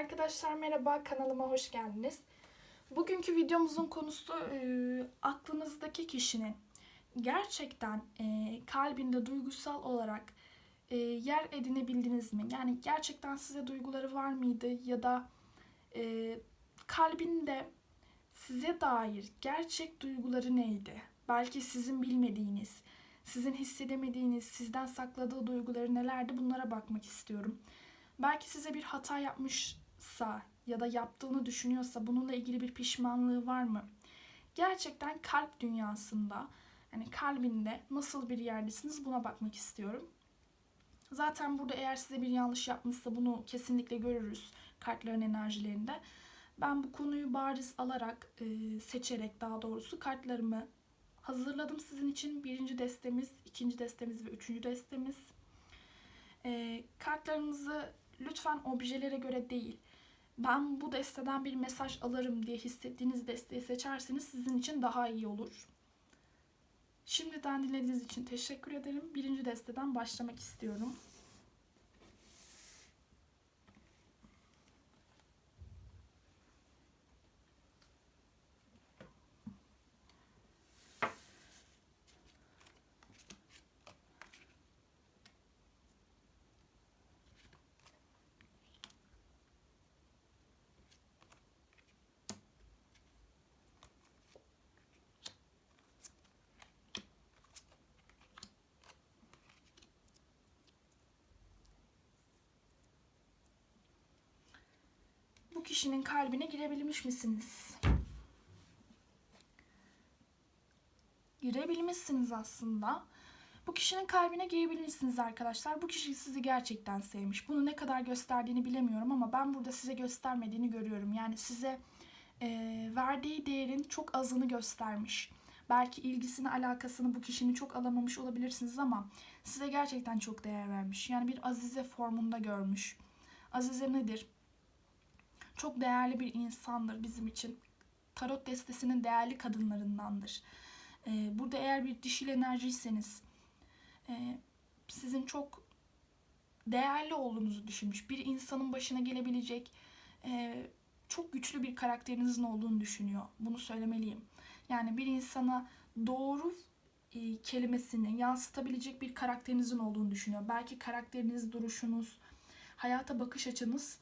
Arkadaşlar merhaba kanalıma hoş geldiniz. Bugünkü videomuzun konusu e, aklınızdaki kişinin gerçekten e, kalbinde duygusal olarak e, yer edinebildiniz mi? Yani gerçekten size duyguları var mıydı ya da e, kalbinde size dair gerçek duyguları neydi? Belki sizin bilmediğiniz, sizin hissedemediğiniz, sizden sakladığı duyguları nelerdi bunlara bakmak istiyorum. Belki size bir hata yapmışsa ya da yaptığını düşünüyorsa bununla ilgili bir pişmanlığı var mı? Gerçekten kalp dünyasında yani kalbinde nasıl bir yerdesiniz buna bakmak istiyorum. Zaten burada eğer size bir yanlış yapmışsa bunu kesinlikle görürüz kartların enerjilerinde. Ben bu konuyu bariz alarak, e, seçerek daha doğrusu kartlarımı hazırladım sizin için. Birinci destemiz, ikinci destemiz ve üçüncü destemiz. E, kartlarınızı lütfen objelere göre değil, ben bu desteden bir mesaj alırım diye hissettiğiniz desteği seçerseniz sizin için daha iyi olur. Şimdiden dinlediğiniz için teşekkür ederim. Birinci desteden başlamak istiyorum. Bu kişinin kalbine girebilmiş misiniz? Girebilmişsiniz aslında. Bu kişinin kalbine girebilmişsiniz arkadaşlar. Bu kişi sizi gerçekten sevmiş. Bunu ne kadar gösterdiğini bilemiyorum ama ben burada size göstermediğini görüyorum. Yani size e, verdiği değerin çok azını göstermiş. Belki ilgisini, alakasını bu kişinin çok alamamış olabilirsiniz ama size gerçekten çok değer vermiş. Yani bir azize formunda görmüş. Azize nedir? Çok değerli bir insandır bizim için. Tarot destesinin değerli kadınlarındandır. Ee, burada eğer bir dişil enerjiyseniz e, sizin çok değerli olduğunuzu düşünmüş. Bir insanın başına gelebilecek e, çok güçlü bir karakterinizin olduğunu düşünüyor. Bunu söylemeliyim. Yani bir insana doğru e, kelimesini yansıtabilecek bir karakterinizin olduğunu düşünüyor. Belki karakteriniz, duruşunuz, hayata bakış açınız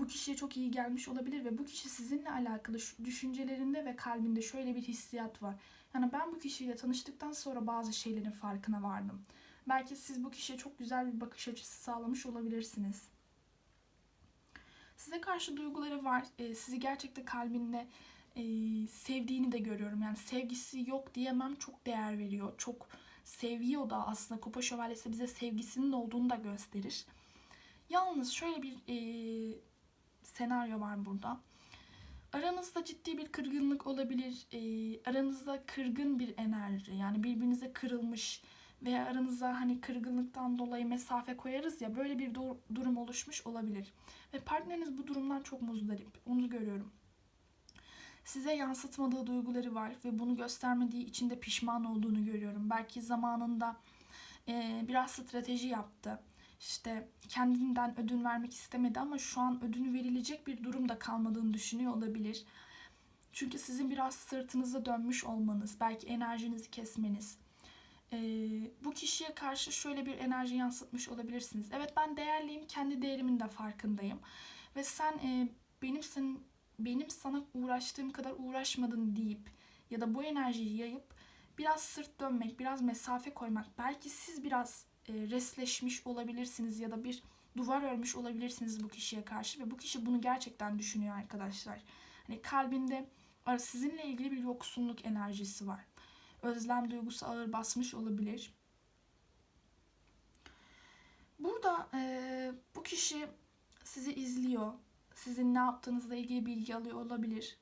bu kişiye çok iyi gelmiş olabilir ve bu kişi sizinle alakalı düşüncelerinde ve kalbinde şöyle bir hissiyat var. Yani ben bu kişiyle tanıştıktan sonra bazı şeylerin farkına vardım. Belki siz bu kişiye çok güzel bir bakış açısı sağlamış olabilirsiniz. Size karşı duyguları var. E, sizi gerçekten kalbinde e, sevdiğini de görüyorum. Yani sevgisi yok diyemem. Çok değer veriyor. Çok seviyor da aslında Kupa Şövalyesi bize sevgisinin olduğunu da gösterir. Yalnız şöyle bir e, senaryo var burada. Aranızda ciddi bir kırgınlık olabilir. E, aranızda kırgın bir enerji yani birbirinize kırılmış veya aranıza hani kırgınlıktan dolayı mesafe koyarız ya böyle bir durum oluşmuş olabilir. Ve partneriniz bu durumdan çok muzdarip. Onu görüyorum. Size yansıtmadığı duyguları var ve bunu göstermediği için de pişman olduğunu görüyorum. Belki zamanında e, biraz strateji yaptı işte kendinden ödün vermek istemedi ama şu an ödün verilecek bir durumda kalmadığını düşünüyor olabilir. Çünkü sizin biraz sırtınıza dönmüş olmanız, belki enerjinizi kesmeniz, e, bu kişiye karşı şöyle bir enerji yansıtmış olabilirsiniz. Evet ben değerliyim, kendi değerimin de farkındayım. Ve sen e, benim sen, benim sana uğraştığım kadar uğraşmadın deyip ya da bu enerjiyi yayıp biraz sırt dönmek, biraz mesafe koymak, belki siz biraz e, resleşmiş olabilirsiniz ya da bir duvar örmüş olabilirsiniz bu kişiye karşı ve bu kişi bunu gerçekten düşünüyor arkadaşlar. Hani kalbinde sizinle ilgili bir yoksunluk enerjisi var. Özlem duygusu ağır basmış olabilir. Burada e, bu kişi sizi izliyor. Sizin ne yaptığınızla ilgili bilgi alıyor olabilir.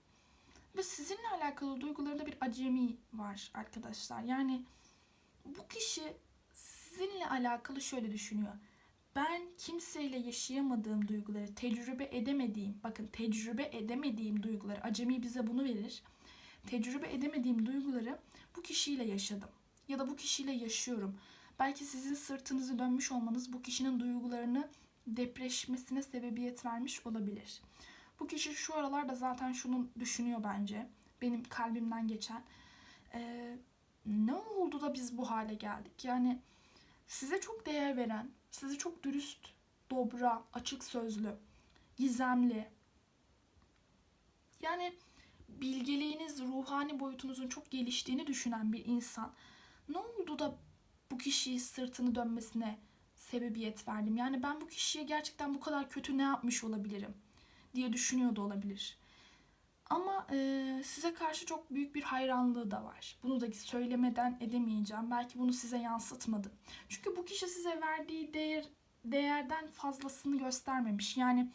Ve sizinle alakalı duygularında bir acemi var arkadaşlar. Yani bu kişi sizinle alakalı şöyle düşünüyor. Ben kimseyle yaşayamadığım duyguları, tecrübe edemediğim, bakın tecrübe edemediğim duyguları, acemi bize bunu verir. Tecrübe edemediğim duyguları bu kişiyle yaşadım ya da bu kişiyle yaşıyorum. Belki sizin sırtınızı dönmüş olmanız bu kişinin duygularını depreşmesine sebebiyet vermiş olabilir. Bu kişi şu aralarda zaten şunu düşünüyor bence. Benim kalbimden geçen. Ee, ne oldu da biz bu hale geldik? Yani size çok değer veren, sizi çok dürüst, dobra, açık sözlü, gizemli. Yani bilgeliğiniz, ruhani boyutunuzun çok geliştiğini düşünen bir insan. Ne oldu da bu kişiyi sırtını dönmesine sebebiyet verdim? Yani ben bu kişiye gerçekten bu kadar kötü ne yapmış olabilirim diye düşünüyor da olabilir. Ama e, size karşı çok büyük bir hayranlığı da var. Bunu da söylemeden edemeyeceğim. Belki bunu size yansıtmadı. Çünkü bu kişi size verdiği değer değerden fazlasını göstermemiş. Yani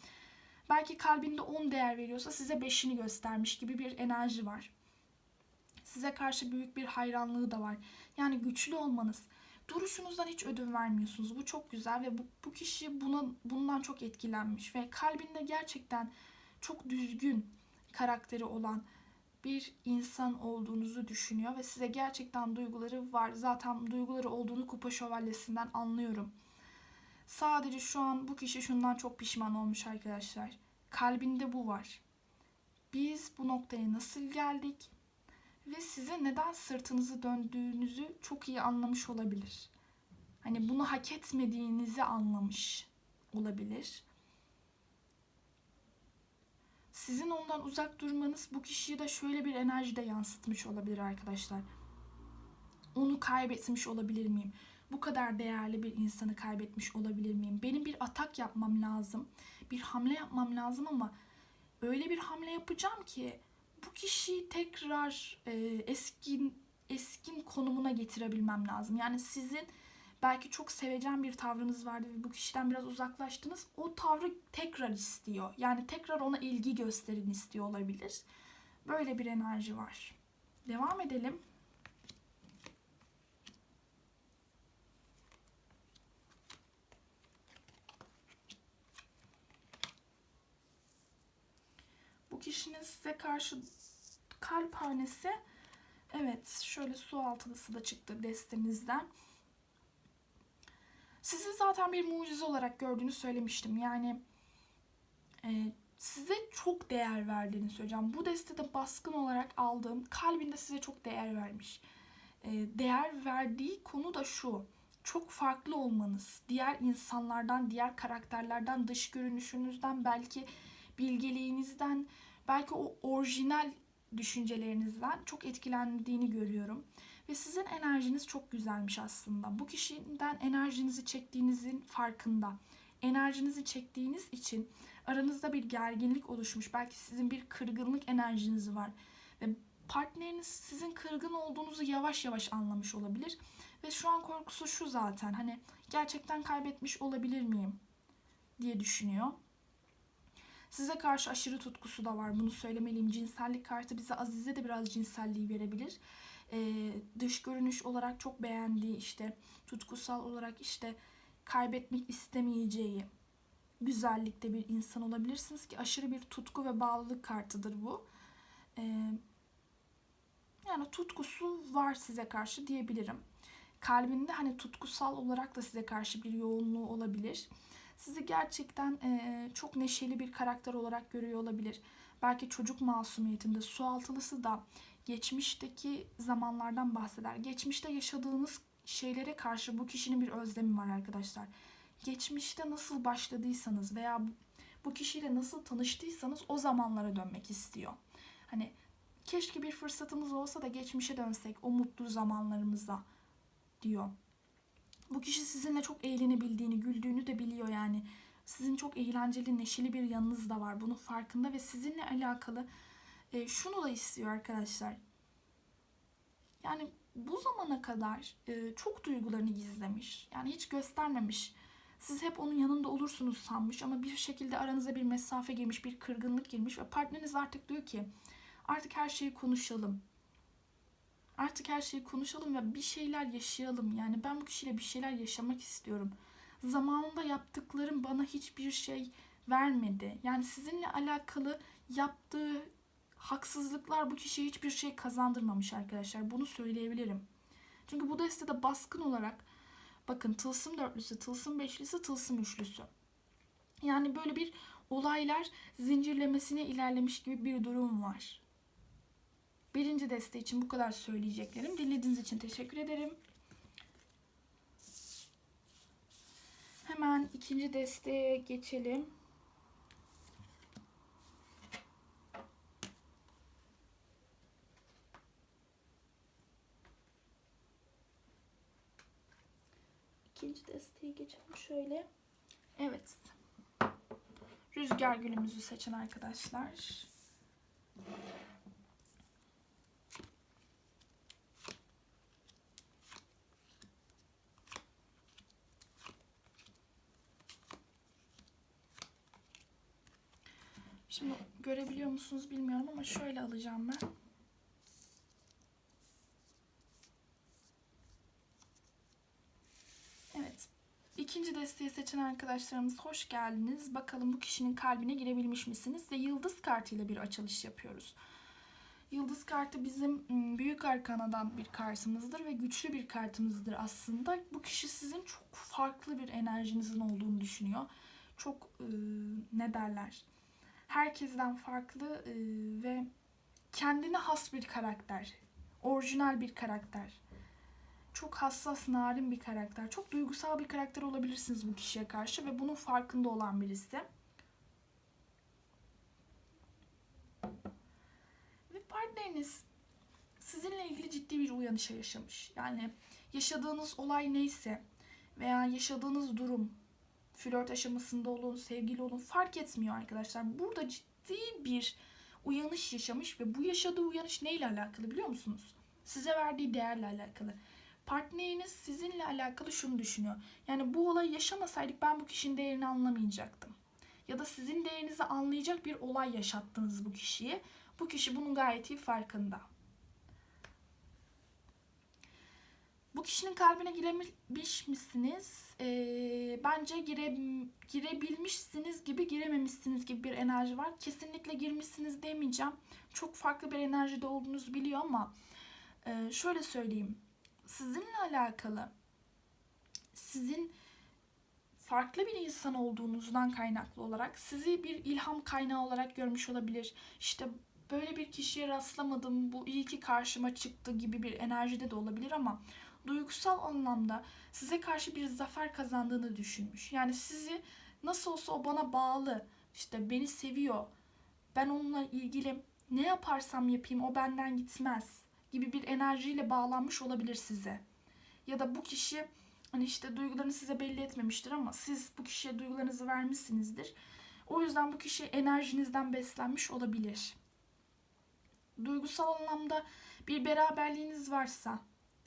belki kalbinde 10 değer veriyorsa size 5'ini göstermiş gibi bir enerji var. Size karşı büyük bir hayranlığı da var. Yani güçlü olmanız, duruşunuzdan hiç ödün vermiyorsunuz. Bu çok güzel ve bu, bu kişi buna bundan çok etkilenmiş ve kalbinde gerçekten çok düzgün karakteri olan bir insan olduğunuzu düşünüyor ve size gerçekten duyguları var. Zaten duyguları olduğunu Kupa Şövalyesi'nden anlıyorum. Sadece şu an bu kişi şundan çok pişman olmuş arkadaşlar. Kalbinde bu var. Biz bu noktaya nasıl geldik? Ve size neden sırtınızı döndüğünüzü çok iyi anlamış olabilir. Hani bunu hak etmediğinizi anlamış olabilir. Sizin ondan uzak durmanız bu kişiyi de şöyle bir enerjide yansıtmış olabilir arkadaşlar. Onu kaybetmiş olabilir miyim? Bu kadar değerli bir insanı kaybetmiş olabilir miyim? Benim bir atak yapmam lazım. Bir hamle yapmam lazım ama öyle bir hamle yapacağım ki bu kişiyi tekrar e, eskin eskin konumuna getirebilmem lazım. Yani sizin belki çok sevecen bir tavrınız vardı ve bu kişiden biraz uzaklaştınız. O tavrı tekrar istiyor. Yani tekrar ona ilgi gösterin istiyor olabilir. Böyle bir enerji var. Devam edelim. Bu kişinin size karşı kalp hanesi evet şöyle su altılısı da çıktı destemizden. Sizi zaten bir mucize olarak gördüğünü söylemiştim. Yani e, size çok değer verdiğini söyleyeceğim. Bu destede baskın olarak aldığım kalbinde size çok değer vermiş. E, değer verdiği konu da şu. Çok farklı olmanız. Diğer insanlardan, diğer karakterlerden, dış görünüşünüzden, belki bilgeliğinizden, belki o orijinal düşüncelerinizden çok etkilendiğini görüyorum. Ve sizin enerjiniz çok güzelmiş aslında. Bu kişiden enerjinizi çektiğinizin farkında. Enerjinizi çektiğiniz için aranızda bir gerginlik oluşmuş. Belki sizin bir kırgınlık enerjiniz var. Ve partneriniz sizin kırgın olduğunuzu yavaş yavaş anlamış olabilir. Ve şu an korkusu şu zaten. Hani gerçekten kaybetmiş olabilir miyim diye düşünüyor. Size karşı aşırı tutkusu da var. Bunu söylemeliyim. Cinsellik kartı bize Azize de biraz cinselliği verebilir e, dış görünüş olarak çok beğendiği işte tutkusal olarak işte kaybetmek istemeyeceği güzellikte bir insan olabilirsiniz ki aşırı bir tutku ve bağlılık kartıdır bu. E, yani tutkusu var size karşı diyebilirim. Kalbinde hani tutkusal olarak da size karşı bir yoğunluğu olabilir. Sizi gerçekten e, çok neşeli bir karakter olarak görüyor olabilir. Belki çocuk masumiyetinde su altılısı da geçmişteki zamanlardan bahseder. Geçmişte yaşadığınız şeylere karşı bu kişinin bir özlemi var arkadaşlar. Geçmişte nasıl başladıysanız veya bu kişiyle nasıl tanıştıysanız o zamanlara dönmek istiyor. Hani keşke bir fırsatımız olsa da geçmişe dönsek o mutlu zamanlarımıza diyor. Bu kişi sizinle çok eğlenebildiğini, güldüğünü de biliyor yani. Sizin çok eğlenceli, neşeli bir yanınız da var. Bunun farkında ve sizinle alakalı e, şunu da istiyor arkadaşlar. Yani bu zamana kadar e, çok duygularını gizlemiş. Yani hiç göstermemiş. Siz hep onun yanında olursunuz sanmış ama bir şekilde aranıza bir mesafe girmiş, bir kırgınlık girmiş ve partneriniz artık diyor ki artık her şeyi konuşalım. Artık her şeyi konuşalım ve bir şeyler yaşayalım. Yani ben bu kişiyle bir şeyler yaşamak istiyorum. Zamanında yaptıklarım bana hiçbir şey vermedi. Yani sizinle alakalı yaptığı haksızlıklar bu kişiye hiçbir şey kazandırmamış arkadaşlar. Bunu söyleyebilirim. Çünkü bu destede baskın olarak bakın tılsım dörtlüsü, tılsım beşlisi, tılsım üçlüsü. Yani böyle bir olaylar zincirlemesine ilerlemiş gibi bir durum var. Birinci deste için bu kadar söyleyeceklerim. Dinlediğiniz için teşekkür ederim. Hemen ikinci desteye geçelim. İkinci desteğe geçelim şöyle. Evet. Rüzgar gülümüzü seçen arkadaşlar. Şimdi görebiliyor musunuz bilmiyorum ama şöyle alacağım ben. Evet. İkinci desteği seçen arkadaşlarımız hoş geldiniz. Bakalım bu kişinin kalbine girebilmiş misiniz? Ve yıldız kartıyla bir açılış yapıyoruz. Yıldız kartı bizim büyük arkanadan bir kartımızdır ve güçlü bir kartımızdır aslında. Bu kişi sizin çok farklı bir enerjinizin olduğunu düşünüyor. Çok ıı, ne derler? Herkesten farklı ıı, ve kendine has bir karakter. Orijinal bir karakter çok hassas, narin bir karakter. Çok duygusal bir karakter olabilirsiniz bu kişiye karşı ve bunun farkında olan birisi. Ve partneriniz sizinle ilgili ciddi bir uyanışa yaşamış. Yani yaşadığınız olay neyse veya yaşadığınız durum, flört aşamasında olun, sevgili olun fark etmiyor arkadaşlar. Burada ciddi bir uyanış yaşamış ve bu yaşadığı uyanış neyle alakalı biliyor musunuz? Size verdiği değerle alakalı partneriniz sizinle alakalı şunu düşünüyor. Yani bu olayı yaşamasaydık ben bu kişinin değerini anlamayacaktım. Ya da sizin değerinizi anlayacak bir olay yaşattınız bu kişiye. Bu kişi bunun gayet iyi farkında. Bu kişinin kalbine girebilmiş misiniz? Ee, bence gire, girebilmişsiniz gibi girememişsiniz gibi bir enerji var. Kesinlikle girmişsiniz demeyeceğim. Çok farklı bir enerjide olduğunuzu biliyor ama e, şöyle söyleyeyim sizinle alakalı sizin farklı bir insan olduğunuzdan kaynaklı olarak sizi bir ilham kaynağı olarak görmüş olabilir. İşte böyle bir kişiye rastlamadım bu iyi ki karşıma çıktı gibi bir enerjide de olabilir ama duygusal anlamda size karşı bir zafer kazandığını düşünmüş. Yani sizi nasıl olsa o bana bağlı, işte beni seviyor, ben onunla ilgili ne yaparsam yapayım o benden gitmez gibi bir enerjiyle bağlanmış olabilir size. Ya da bu kişi hani işte duygularını size belli etmemiştir ama siz bu kişiye duygularınızı vermişsinizdir. O yüzden bu kişi enerjinizden beslenmiş olabilir. Duygusal anlamda bir beraberliğiniz varsa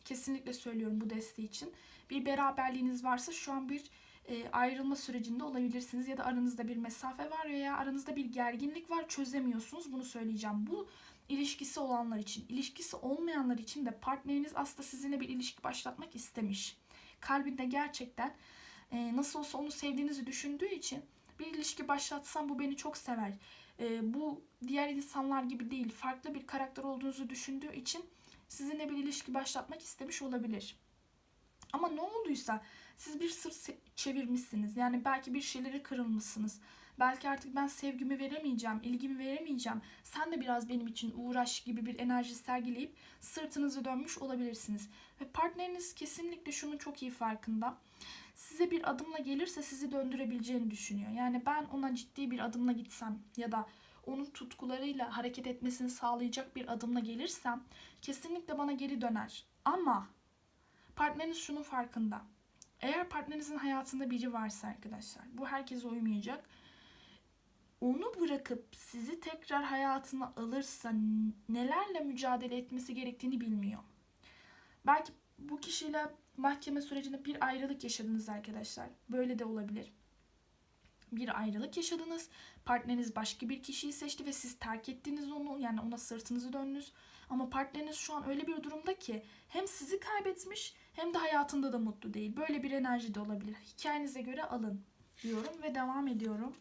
kesinlikle söylüyorum bu desteği için. Bir beraberliğiniz varsa şu an bir e, ayrılma sürecinde olabilirsiniz ya da aranızda bir mesafe var veya aranızda bir gerginlik var çözemiyorsunuz bunu söyleyeceğim. Bu ilişkisi olanlar için, ilişkisi olmayanlar için de partneriniz aslında sizinle bir ilişki başlatmak istemiş. Kalbinde gerçekten e, nasıl olsa onu sevdiğinizi düşündüğü için bir ilişki başlatsam bu beni çok sever. E, bu diğer insanlar gibi değil, farklı bir karakter olduğunuzu düşündüğü için sizinle bir ilişki başlatmak istemiş olabilir. Ama ne olduysa siz bir sırt çevirmişsiniz. Yani belki bir şeyleri kırılmışsınız. Belki artık ben sevgimi veremeyeceğim, ilgimi veremeyeceğim. Sen de biraz benim için uğraş gibi bir enerji sergileyip sırtınızı dönmüş olabilirsiniz. Ve partneriniz kesinlikle şunu çok iyi farkında. Size bir adımla gelirse sizi döndürebileceğini düşünüyor. Yani ben ona ciddi bir adımla gitsem ya da onun tutkularıyla hareket etmesini sağlayacak bir adımla gelirsem kesinlikle bana geri döner. Ama partneriniz şunun farkında. Eğer partnerinizin hayatında biri varsa arkadaşlar bu herkese uymayacak onu bırakıp sizi tekrar hayatına alırsa nelerle mücadele etmesi gerektiğini bilmiyor. Belki bu kişiyle mahkeme sürecinde bir ayrılık yaşadınız arkadaşlar. Böyle de olabilir. Bir ayrılık yaşadınız. Partneriniz başka bir kişiyi seçti ve siz terk ettiniz onu. Yani ona sırtınızı döndünüz. Ama partneriniz şu an öyle bir durumda ki hem sizi kaybetmiş hem de hayatında da mutlu değil. Böyle bir enerji de olabilir. Hikayenize göre alın diyorum ve devam ediyorum.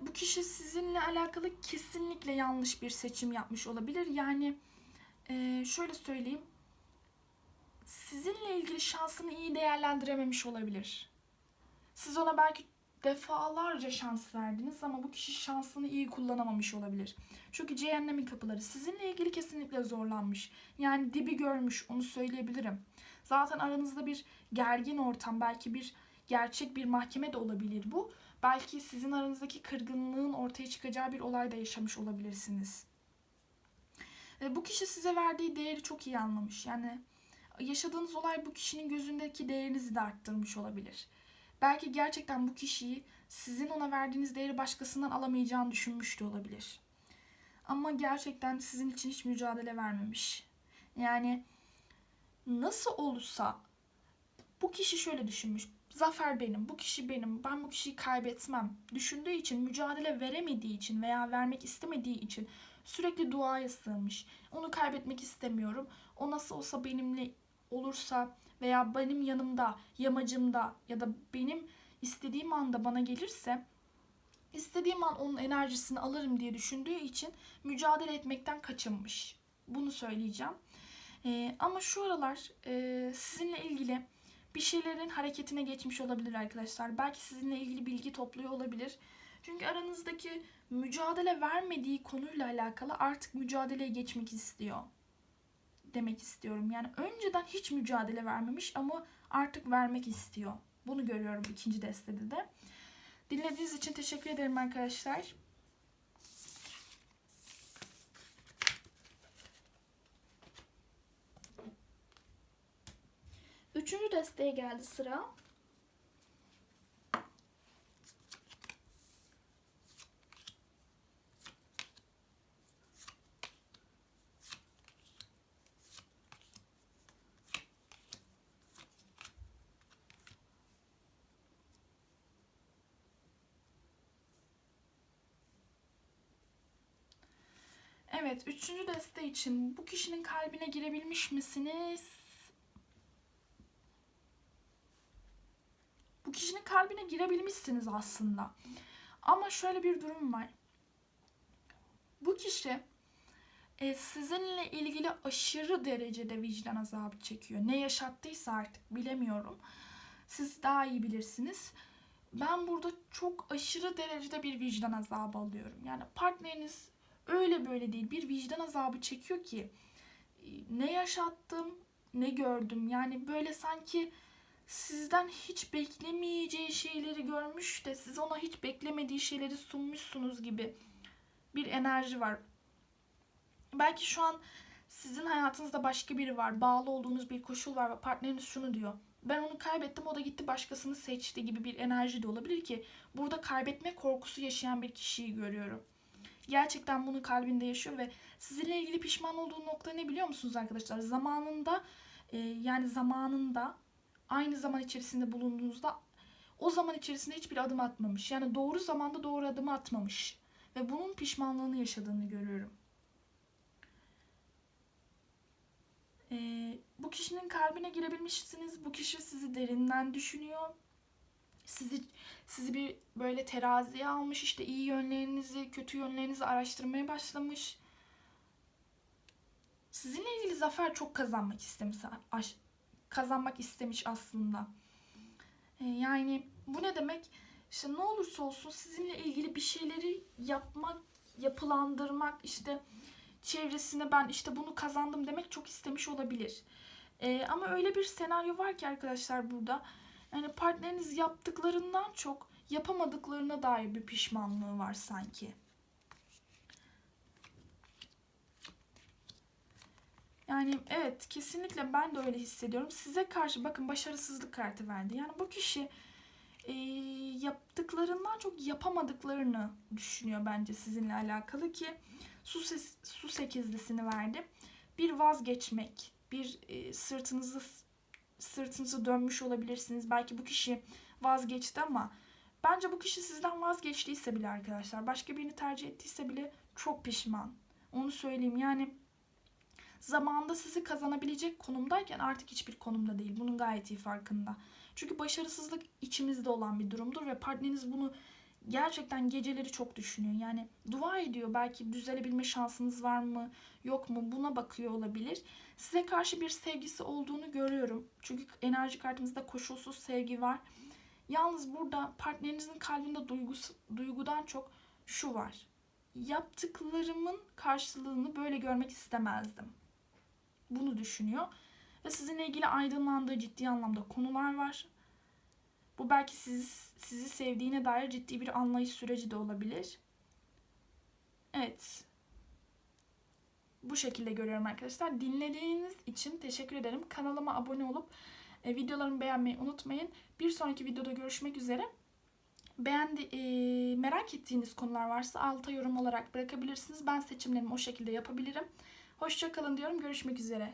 Bu kişi sizinle alakalı kesinlikle yanlış bir seçim yapmış olabilir. Yani e, şöyle söyleyeyim. Sizinle ilgili şansını iyi değerlendirememiş olabilir. Siz ona belki defalarca şans verdiniz ama bu kişi şansını iyi kullanamamış olabilir. Çünkü cehennemin kapıları sizinle ilgili kesinlikle zorlanmış. Yani dibi görmüş onu söyleyebilirim. Zaten aranızda bir gergin ortam belki bir gerçek bir mahkeme de olabilir bu. Belki sizin aranızdaki kırgınlığın ortaya çıkacağı bir olay da yaşamış olabilirsiniz. Ve bu kişi size verdiği değeri çok iyi anlamış. Yani yaşadığınız olay bu kişinin gözündeki değerinizi de arttırmış olabilir. Belki gerçekten bu kişiyi sizin ona verdiğiniz değeri başkasından alamayacağını düşünmüş de olabilir. Ama gerçekten sizin için hiç mücadele vermemiş. Yani nasıl olursa bu kişi şöyle düşünmüş. Zafer benim, bu kişi benim, ben bu kişiyi kaybetmem. Düşündüğü için, mücadele veremediği için veya vermek istemediği için sürekli duaya sığınmış. Onu kaybetmek istemiyorum. O nasıl olsa benimle olursa veya benim yanımda, yamacımda ya da benim istediğim anda bana gelirse istediğim an onun enerjisini alırım diye düşündüğü için mücadele etmekten kaçınmış. Bunu söyleyeceğim. Ee, ama şu aralar e, sizinle ilgili bir şeylerin hareketine geçmiş olabilir arkadaşlar. Belki sizinle ilgili bilgi topluyor olabilir. Çünkü aranızdaki mücadele vermediği konuyla alakalı artık mücadeleye geçmek istiyor demek istiyorum. Yani önceden hiç mücadele vermemiş ama artık vermek istiyor. Bunu görüyorum ikinci destede de. Dinlediğiniz için teşekkür ederim arkadaşlar. Üçüncü desteğe geldi sıra. Evet, üçüncü deste için bu kişinin kalbine girebilmiş misiniz? Bu kişinin kalbine girebilmişsiniz aslında. Ama şöyle bir durum var. Bu kişi e, sizinle ilgili aşırı derecede vicdan azabı çekiyor. Ne yaşattıysa artık bilemiyorum. Siz daha iyi bilirsiniz. Ben burada çok aşırı derecede bir vicdan azabı alıyorum. Yani partneriniz öyle böyle değil. Bir vicdan azabı çekiyor ki e, ne yaşattım ne gördüm. Yani böyle sanki sizden hiç beklemeyeceği şeyleri görmüş de siz ona hiç beklemediği şeyleri sunmuşsunuz gibi bir enerji var. Belki şu an sizin hayatınızda başka biri var. Bağlı olduğunuz bir koşul var ve partneriniz şunu diyor. Ben onu kaybettim o da gitti başkasını seçti gibi bir enerji de olabilir ki burada kaybetme korkusu yaşayan bir kişiyi görüyorum gerçekten bunu kalbinde yaşıyor ve sizinle ilgili pişman olduğu nokta ne biliyor musunuz arkadaşlar? Zamanında e, yani zamanında aynı zaman içerisinde bulunduğunuzda o zaman içerisinde hiçbir adım atmamış. Yani doğru zamanda doğru adımı atmamış. Ve bunun pişmanlığını yaşadığını görüyorum. Ee, bu kişinin kalbine girebilmişsiniz. Bu kişi sizi derinden düşünüyor sizi sizi bir böyle teraziye almış işte iyi yönlerinizi kötü yönlerinizi araştırmaya başlamış. Sizinle ilgili zafer çok kazanmak istemiş kazanmak istemiş aslında. Ee, yani bu ne demek? İşte ne olursa olsun sizinle ilgili bir şeyleri yapmak, yapılandırmak, işte çevresine ben işte bunu kazandım demek çok istemiş olabilir. Ee, ama öyle bir senaryo var ki arkadaşlar burada yani partneriniz yaptıklarından çok yapamadıklarına dair bir pişmanlığı var sanki. Yani evet kesinlikle ben de öyle hissediyorum. Size karşı bakın başarısızlık kartı verdi. Yani bu kişi e, yaptıklarından çok yapamadıklarını düşünüyor bence sizinle alakalı ki su, ses, su sekizlisini verdi. Bir vazgeçmek, bir e, sırtınızı sırtınızı dönmüş olabilirsiniz. Belki bu kişi vazgeçti ama bence bu kişi sizden vazgeçtiyse bile arkadaşlar başka birini tercih ettiyse bile çok pişman. Onu söyleyeyim yani zamanında sizi kazanabilecek konumdayken artık hiçbir konumda değil. Bunun gayet iyi farkında. Çünkü başarısızlık içimizde olan bir durumdur ve partneriniz bunu gerçekten geceleri çok düşünüyor. Yani dua ediyor. Belki düzelebilme şansınız var mı, yok mu buna bakıyor olabilir. Size karşı bir sevgisi olduğunu görüyorum. Çünkü enerji kartımızda koşulsuz sevgi var. Yalnız burada partnerinizin kalbinde duygusu, duygudan çok şu var. Yaptıklarımın karşılığını böyle görmek istemezdim. Bunu düşünüyor. Ve sizinle ilgili aydınlandığı ciddi anlamda konular var. Bu belki sizi, sizi sevdiğine dair ciddi bir anlayış süreci de olabilir. Evet. Bu şekilde görüyorum arkadaşlar. Dinlediğiniz için teşekkür ederim. Kanalıma abone olup e, videolarımı beğenmeyi unutmayın. Bir sonraki videoda görüşmek üzere. Beğendi, e, merak ettiğiniz konular varsa alta yorum olarak bırakabilirsiniz. Ben seçimlerimi o şekilde yapabilirim. Hoşçakalın diyorum. Görüşmek üzere.